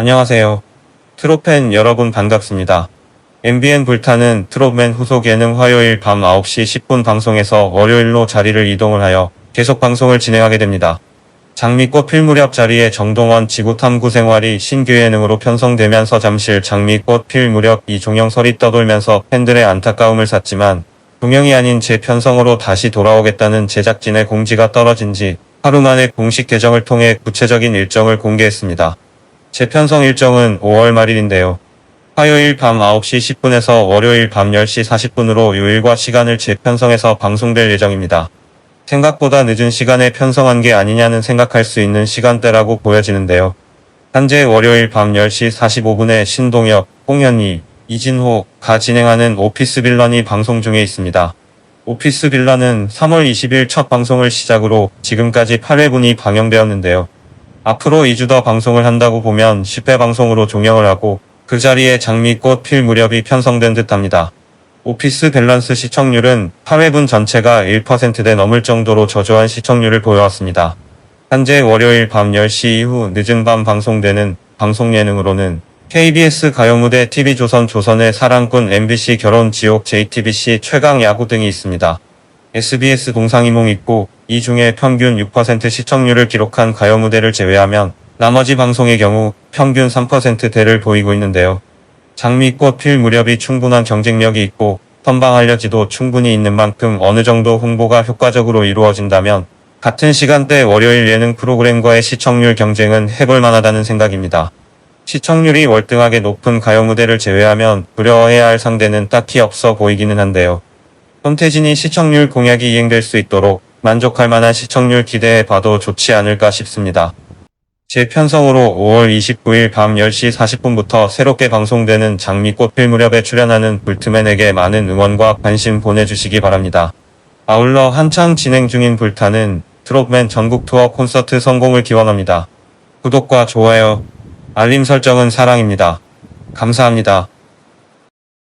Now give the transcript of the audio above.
안녕하세요. 트롯팬 여러분 반갑습니다. MBN 불타는 트롯맨 후속 예능 화요일 밤 9시 10분 방송에서 월요일로 자리를 이동을 하여 계속 방송을 진행하게 됩니다. 장미꽃 필 무렵 자리에 정동원 지구탐구 생활이 신규 예능으로 편성되면서 잠실 장미꽃 필 무렵 이종영설이 떠돌면서 팬들의 안타까움을 샀지만 동영이 아닌 재편성으로 다시 돌아오겠다는 제작진의 공지가 떨어진 지 하루 만에 공식 계정을 통해 구체적인 일정을 공개했습니다. 재편성 일정은 5월 말일인데요. 화요일 밤 9시 10분에서 월요일 밤 10시 40분으로 요일과 시간을 재편성해서 방송될 예정입니다. 생각보다 늦은 시간에 편성한 게 아니냐는 생각할 수 있는 시간대라고 보여지는데요. 현재 월요일 밤 10시 45분에 신동엽, 홍현희, 이진호가 진행하는 오피스 빌런이 방송 중에 있습니다. 오피스 빌런은 3월 20일 첫 방송을 시작으로 지금까지 8회분이 방영되었는데요. 앞으로 2주 더 방송을 한다고 보면 10회 방송으로 종영을 하고 그 자리에 장미꽃 필 무렵이 편성된 듯 합니다. 오피스 밸런스 시청률은 8회분 전체가 1%대 넘을 정도로 저조한 시청률을 보여왔습니다. 현재 월요일 밤 10시 이후 늦은 밤 방송되는 방송 예능으로는 KBS 가요무대 TV조선 조선의 사랑꾼 MBC 결혼 지옥 JTBC 최강 야구 등이 있습니다. SBS 동상이몽 있고 이 중에 평균 6% 시청률을 기록한 가요 무대를 제외하면 나머지 방송의 경우 평균 3%대를 보이고 있는데요. 장미꽃 필 무렵이 충분한 경쟁력이 있고 선방 알려지도 충분히 있는 만큼 어느 정도 홍보가 효과적으로 이루어진다면 같은 시간대 월요일 예능 프로그램과의 시청률 경쟁은 해볼 만하다는 생각입니다. 시청률이 월등하게 높은 가요 무대를 제외하면 두려워해야 할 상대는 딱히 없어 보이기는 한데요. 손태진이 시청률 공약이 이행될 수 있도록 만족할 만한 시청률 기대해 봐도 좋지 않을까 싶습니다. 재편성으로 5월 29일 밤 10시 40분부터 새롭게 방송되는 장미꽃 필 무렵에 출연하는 불트맨에게 많은 응원과 관심 보내주시기 바랍니다. 아울러 한창 진행 중인 불타는 트롯맨 전국 투어 콘서트 성공을 기원합니다. 구독과 좋아요, 알림 설정은 사랑입니다. 감사합니다.